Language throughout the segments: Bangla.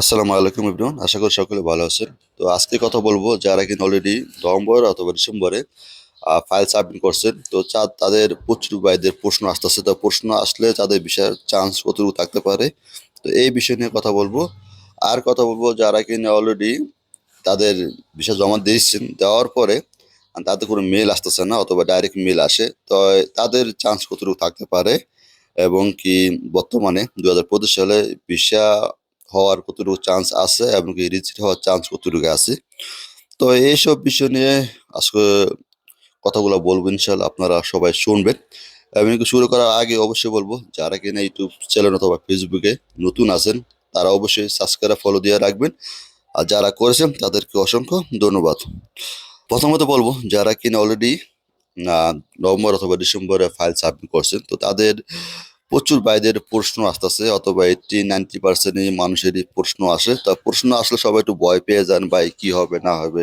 আসসালামু আলাইকুম ইবরুন আশা করি সকলে ভালো আছেন। তো আজকে কথা বলব যারা কিনা অলরেডি নভেম্বর অথবা ডিসেম্বরে ফাইল সাবমিট করছেন, তো তাদের প্রচুর ভাইদের প্রশ্ন আসতেছে। তো প্রশ্ন আসলে তাদের বিষয়ের চান্স কতটুকু থাকতে পারে? তো এই বিষয় নিয়ে কথা বলব। আর কথা বলব যারা কিনা অলরেডি তাদের বিষয় জমা দিয়েছেন, দেওয়ার পরে তাদের কোনো মেল আসতেছে না অথবা ডাইরেক্ট মেল আসে, তো তাদের চান্স কতটুকু থাকতে পারে এবং কি বর্তমানে দু হাজার পঁচিশ সালে ভিসা হওয়ার কতটুকু চান্স আছে এবং কি রিজিট হওয়ার চান্স কতটুকু আছে? তো এইসব বিষয় নিয়ে আজকে কথাগুলো বলব ইনশাল্লাহ আপনারা সবাই শুনবেন। এবং শুরু করার আগে অবশ্যই বলব, যারা কিনা ইউটিউব চ্যানেল অথবা ফেসবুকে নতুন আছেন, তারা অবশ্যই সাবস্ক্রাইব ফলো দিয়ে রাখবেন। আর যারা করেছেন, তাদেরকে অসংখ্য ধন্যবাদ। প্রথমত বলব, যারা কিনা অলরেডি নভেম্বর অথবা ডিসেম্বরে ফাইল সাবমিট করছেন, তো তাদের প্রচুর বাইদের প্রশ্ন আসতেছে, অথবা এইটি নাইনটি পার্সেন্টই মানুষেরই প্রশ্ন আসে। তা প্রশ্ন আসলে সবাই একটু ভয় পেয়ে যান, ভাই, কি হবে, না হবে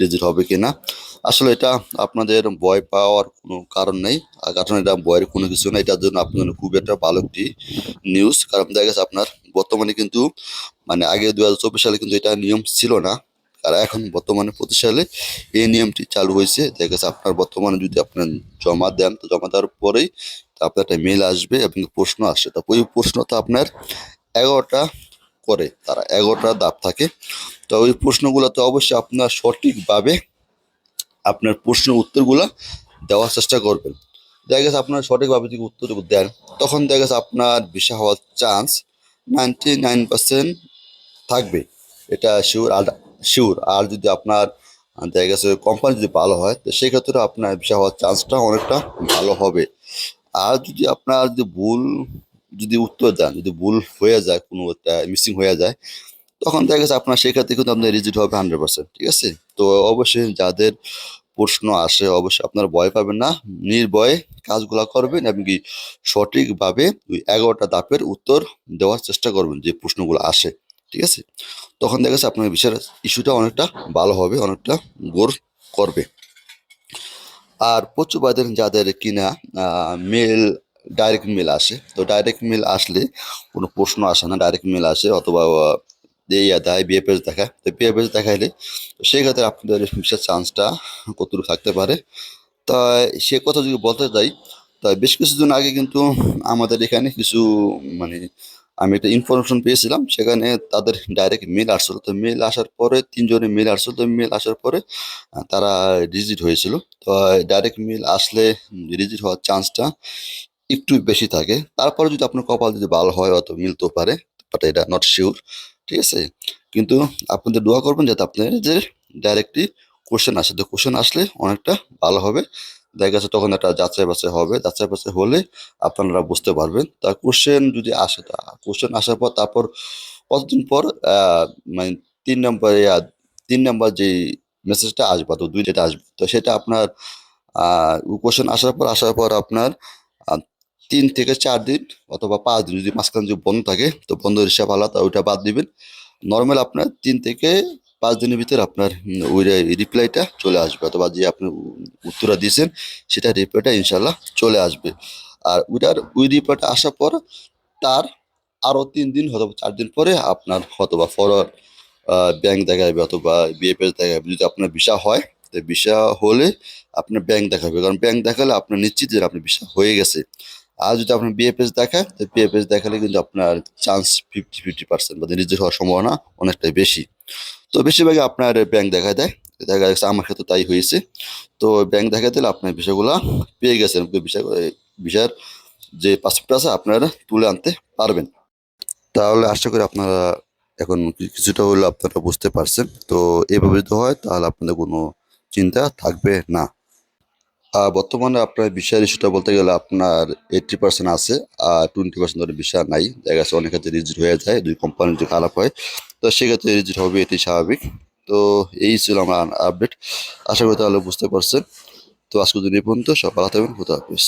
রিজিট হবে কি না। আসলে এটা আপনাদের ভয় পাওয়ার কোনো কারণ নেই। কারণ এটা ভয়ের কোনো কিছু না এটার জন্য আপনার জন্য খুব একটা ভালো একটি নিউজ কারণ দেখা গেছে আপনার বর্তমানে কিন্তু মানে আগে দু হাজার চব্বিশ সালে কিন্তু এটা নিয়ম ছিল না। আর এখন বর্তমানে পঁচিশ সালে এই নিয়মটি চালু হয়েছে। দেখা গেছে আপনার বর্তমানে যদি আপনার জমা দেন, তো জমা দেওয়ার পরেই তা আপনার একটা মেল আসবে এবং প্রশ্ন আসে। তো ওই প্রশ্নটা আপনার এগারোটা করে, তারা এগারোটা দাব থাকে। তো ওই প্রশ্নগুলোতে অবশ্যই আপনার সঠিকভাবে আপনার প্রশ্নের উত্তরগুলো দেওয়ার চেষ্টা করবেন। দেখা গেছে আপনার সঠিকভাবে যদি উত্তর দেন, তখন দেখা গেছে আপনার ভিসা হওয়ার চান্স নাইনটি নাইন পার্সেন্ট থাকবে। এটা শিওর আর শিওর আর যদি আপনার দেখা গেছে কোম্পানি যদি ভালো হয়, তো সেই ক্ষেত্রে আপনার ভিসা হওয়ার চান্সটা অনেকটা ভালো হবে। আর যদি আপনার যদি ভুল, যদি উত্তর দেন, যদি ভুল হয়ে যায়, কোনো একটা মিসিং হয়ে যায়, তখন দেখা গেছে আপনার সেক্ষেত্রে কিন্তু আপনার রিজিট হবে হান্ড্রেড পার্সেন্ট ঠিক আছে? তো অবশ্যই যাদের প্রশ্ন আসে, অবশ্যই আপনারা ভয় পাবেন না, নির্ভয়ে কাজগুলো করবেন এবং কি সঠিকভাবে ওই এগারোটা দাপের উত্তর দেওয়ার চেষ্টা করবেন যে প্রশ্নগুলো আসে। ঠিক আছে? তখন দেখা যাচ্ছে আপনার বিষয়ের ইস্যুটা অনেকটা ভালো হবে, অনেকটা গোর করবে। আর প্রচুর বাদের যাদের কিনা মেল ডাইরেক্ট মেল আসে। তো ডাইরেক্ট মেল আসলে কোনো প্রশ্ন আসে না ডাইরেক্ট মেল আসে অথবা দেয় বিয়ে পেজ দেখায়। তো পেজ দেখাইলে তো সেই ক্ষেত্রে আপনাদের বিশেষ চান্সটা কতটুকু থাকতে পারে? তা সে কথা যদি বলতে যাই তা বেশ কিছুদিন আগে কিন্তু আমাদের এখানে কিছু মানে আমি একটা ইনফরমেশন পেয়েছিলাম, সেখানে তাদের ডাইরেক্ট মেল আসছিল। তো মেল আসার পরে তিনজনের মেল আসছিল, তো মেল আসার পরে তারা রিজিট হয়েছিল। তো ডাইরেক্ট মেল আসলে রিজিট হওয়ার চান্সটা একটু বেশি থাকে। তারপরে যদি আপনার কপাল যদি ভালো হয় অত মিলতেও পারে বাট এটা নট শিওর ঠিক আছে? কিন্তু আপনাদের দোয়া করবেন যাতে আপনার যে ডাইরেক্টলি কোশ্চেন আসে, তো কোশ্চেন আসলে অনেকটা ভালো হবে। দেখা গেছে তখন একটা যাচাই বাছাই হবে। যাচাই বাছাই হলে আপনারা বুঝতে পারবেন। তা কোশ্চেন যদি আসে, তা কোশ্চেন আসার পর তারপর কতদিন পর মানে তিন নম্বর তিন নম্বর যে মেসেজটা আসবে তো দুই যেটা আসবে, তো সেটা আপনার কোশ্চেন আসার পর আসার পর আপনার তিন থেকে চার দিন অথবা পাঁচ দিন যদি মাঝখানে যদি বন্ধ থাকে, তো বন্ধ হিসাব আলাদা, ওইটা বাদ দিবেন। নর্মাল আপনার তিন থেকে পাঁচ দিনের ভিতরে আপনার ওই রিপ্লাইটা চলে আসবে অথবা যে আপনি উত্তরটা দিয়েছেন, সেটা রিপ্লাইটা ইনশাল্লাহ চলে আসবে। আর ওইটার ওই রিপ্লাইটা আসার পর তার আরও তিন দিন অথবা চার দিন পরে আপনার অথবা ফরওয়ার্ড ব্যাংক দেখাবে অথবা বিএফএস দেখাবে। যদি আপনার ভিসা হয়, তো ভিসা হলে আপনার ব্যাংক দেখাবে। কারণ ব্যাংক দেখালে আপনার নিশ্চিত যে আপনার ভিসা হয়ে গেছে। আর যদি আপনার বিএফএস দেখায়, তো বিএফএস দেখালে কিন্তু আপনার চান্স ফিফটি ফিফটি পার্সেন্ট বা রিজেক্ট হওয়ার সম্ভাবনা অনেকটাই বেশি। তো বেশিরভাগই আপনার ব্যাংক দেখা দেয়। দেখা যাচ্ছে আমার ক্ষেত্রে তাই হয়েছে। তো ব্যাংক দেখা দিলে আপনার বিষয়গুলো পেয়ে গেছেন। বিষয় বিষয়ের যে পাসপোর্ট আছে আপনারা তুলে আনতে পারবেন। তাহলে আশা করি আপনারা এখন কিছুটা হলেও আপনারা বুঝতে পারছেন। তো এভাবে যদি হয় তাহলে আপনাদের কোনো চিন্তা থাকবে না। আর বর্তমানে আপনার বিষয়ের ইস্যুটা বলতে গেলে আপনার এইট্টি পার্সেন্ট আছে আর টোয়েন্টি পার্সেন্ট ধরে বিষয় নাই। দেখা যাচ্ছে অনেক ক্ষেত্রে রিজিট হয়ে যায়, দুই কোম্পানি যদি খারাপ হয় তো সেক্ষেত্রে রিজিট হবে এটি স্বাভাবিক। তো এই ছিল আমার আপডেট আশা করি তাহলে বুঝতে পারছেন। তো আজকের দিন এই পর্যন্ত। সব ভালো থাকবেন। খুদা হাফিজ।